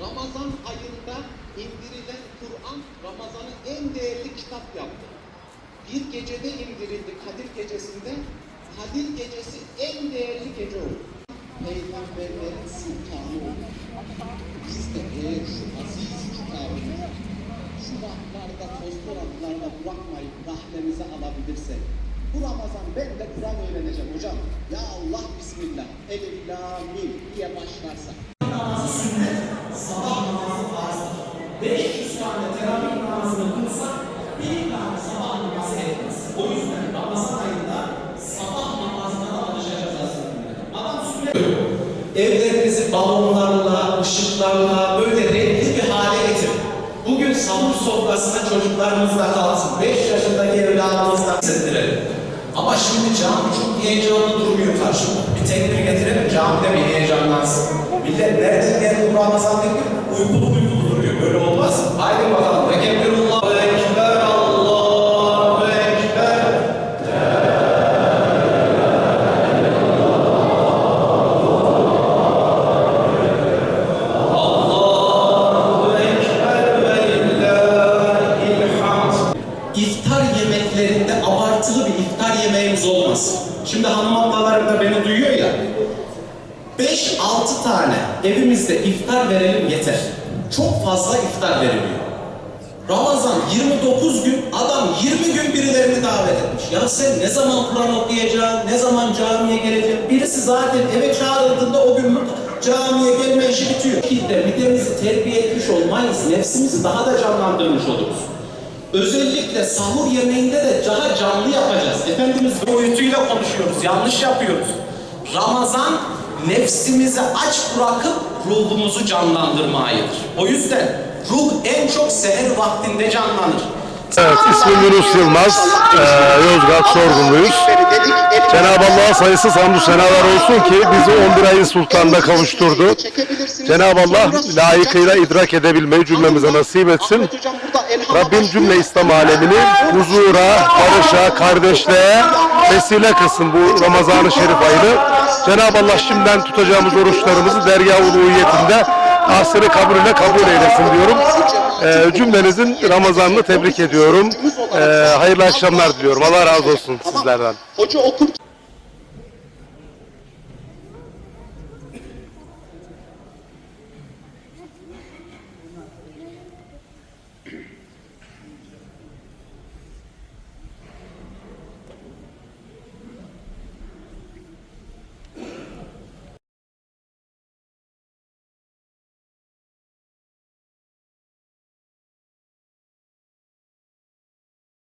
Ramazan ayında indirilen Kur'an Ramazan'ı en değerli kitap yaptı. Bir gecede indirildi Kadir gecesinde. Kadir gecesi en değerli gece oldu. Peygamberlerin sultanı oldu. Biz de eğer şu aziz kitabımızı şu raflarda, tostoratlarda bırakmayıp rahlemize alabilirsek bu Ramazan ben de Kur'an öğreneceğim hocam. Ya Allah Bismillah, Elif, La, Mim diye başlarsak. Evlerinizi balonlarla, ışıklarla böyle renkli bir hale getirin. Bugün sahur sofrasına çocuklarımızla kalsın. 5 yaşındaki evladımızla hissettirelim. Ama şimdi cami çok heyecanlı durmuyor karşımda. Bir tekbir getirelim camide bir heyecanlansın. Millet nereden geldi bu Ramazan tekbir? Uykulu uykulu İftar yemeklerinde abartılı bir iftar yemeğimiz olmaz. Şimdi hanım ablalarım da beni duyuyor ya. 5-6 tane evimizde iftar verelim yeter. Çok fazla iftar veriliyor. Ramazan 29 gün, adam 20 gün birilerini davet etmiş. Ya sen ne zaman Kur'an okuyacaksın, ne zaman camiye geleceksin? Birisi zaten eve çağrıldığında o gün camiye gelme işi bitiyor. Şekilde midemizi terbiye etmiş olmayız, nefsimizi daha da canlandırmış oluruz. Özellikle sahur yemeğinde de daha canlı yapacağız. Efendimiz boyutuyla konuşuyoruz, yanlış yapıyoruz. Ramazan nefsimizi aç bırakıp ruhumuzu canlandırma ayıdır. O yüzden ruh en çok seher vaktinde canlanır. Evet, ismim Yunus Yılmaz. Ee, Yozgat Sorgunluyuz. Cenab-ı Allah'a sayısız hamdü senalar olsun ki bizi 11 ayın sultanına kavuşturdu. Cenab-ı Allah layıkıyla idrak edebilmeyi cümlemize nasip etsin. Rabbim cümle İslam alemini huzura, barışa, kardeşliğe vesile kılsın bu Ramazan-ı Şerif ayını. Cenab-ı Allah şimdiden tutacağımız oruçlarımızı uluhiyetinde ahsını kabulüne kabul eylesin diyorum. Ee, cümlenizin Ramazan'ını tebrik ediyorum. Ee, hayırlı akşamlar diliyorum. Allah razı olsun sizlerden. Hoca okur